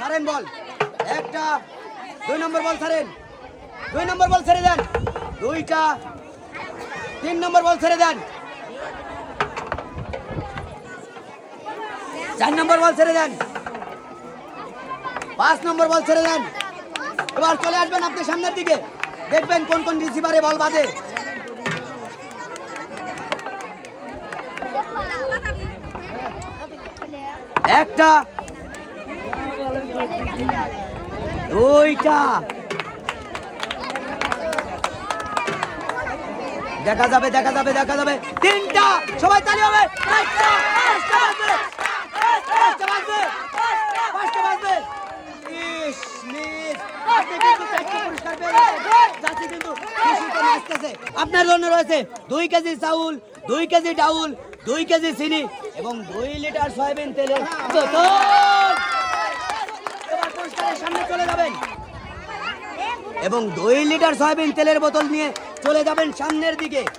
সারেন বল। একটা, দুই নম্বর বল ছাড়েন দুই নম্বর বল ছেড়ে দেন। দুইটা, তিন নম্বর বল ছেড়ে দেন। চার নম্বর বল ছেড়ে দেন। পাঁচ নম্বর বল ছেড়ে দেন। এবার চলে আসবেন আপনি সামনের দিকে। দেখবেন কোন কোন রিসিভারে বল বাজে। একটা দুইটা। দেখা যাবে দেখা যাবে দেখা যাবে। তিনটা। সবাই তালি হবে। আপনার জন্য রয়েছে দুই কেজি চাউল, দুই কেজি ডাউল, দুই কেজি চিনি এবং দুই লিটার সয়াবিন তেলের বোতল এবার পুরস্কারের সামনে চলে যাবেন এবং দুই লিটার সয়াবিন তেলের বোতল নিয়ে চলে যাবেন সামনের দিকে।